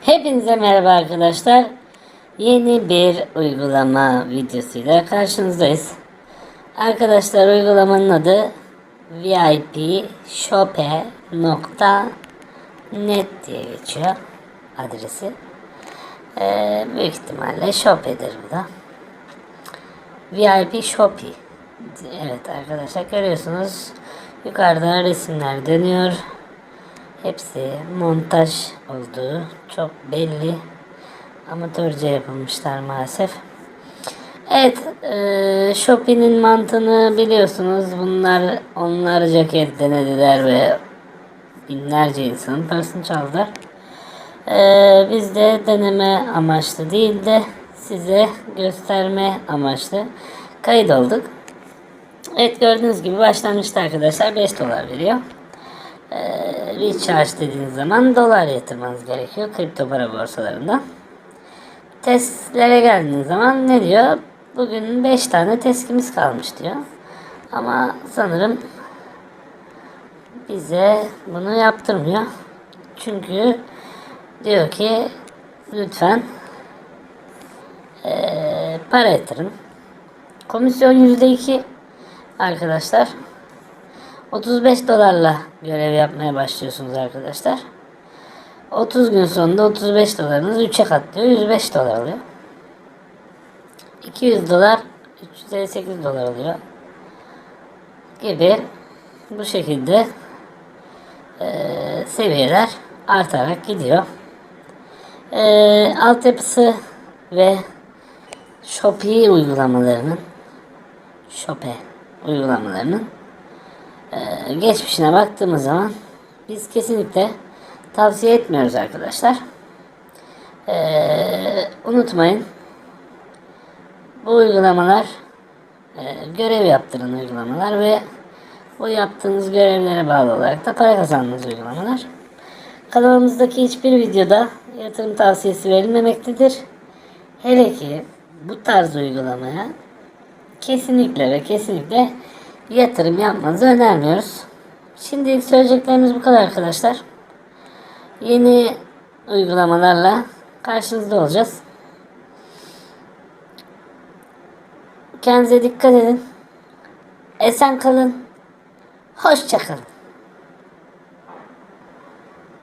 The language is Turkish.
Hepinize merhaba arkadaşlar. Yeni bir uygulama videosuyla karşınızdayız. Arkadaşlar uygulamanın adı vipshope.net diye geçiyor adresi. Ee, büyük ihtimalle Shope'dir bu da. VIP Shopee. Evet arkadaşlar görüyorsunuz. Yukarıda resimler dönüyor. Hepsi montaj olduğu çok belli. Amatörce yapılmışlar maalesef. Evet, e, Shopee'nin mantığını biliyorsunuz. Bunlar onlarca kez denediler ve binlerce insanın parasını çaldılar. E, biz de deneme amaçlı değil de size gösterme amaçlı kayıt olduk. Evet gördüğünüz gibi başlangıçta arkadaşlar 5 dolar veriyor. Ee, recharge dediğiniz zaman dolar yatırmanız gerekiyor kripto para borsalarından. Testlere geldiğiniz zaman ne diyor? Bugün 5 tane teskimiz kalmış diyor. Ama sanırım bize bunu yaptırmıyor. Çünkü diyor ki lütfen eee, para yatırın. Komisyon %2 arkadaşlar. 35 dolarla görev yapmaya başlıyorsunuz arkadaşlar. 30 gün sonunda 35 dolarınız 3'e katlıyor. 105 dolar oluyor. 200 dolar 358 dolar oluyor. Gibi bu şekilde eee, seviyeler artarak gidiyor. Eee altyapısı ve Shopee uygulamalarının Shopee uygulamalarının ee, geçmişine baktığımız zaman biz kesinlikle tavsiye etmiyoruz arkadaşlar. Ee, unutmayın bu uygulamalar e, görev yaptıran uygulamalar ve bu yaptığınız görevlere bağlı olarak da para kazandığınız uygulamalar. Kanalımızdaki hiçbir videoda yatırım tavsiyesi verilmemektedir. Hele ki bu tarz uygulamaya kesinlikle ve kesinlikle yatırım yapmanızı önermiyoruz. Şimdilik söyleyeceklerimiz bu kadar arkadaşlar. Yeni uygulamalarla karşınızda olacağız. Kendinize dikkat edin. Esen kalın. Hoşça kalın.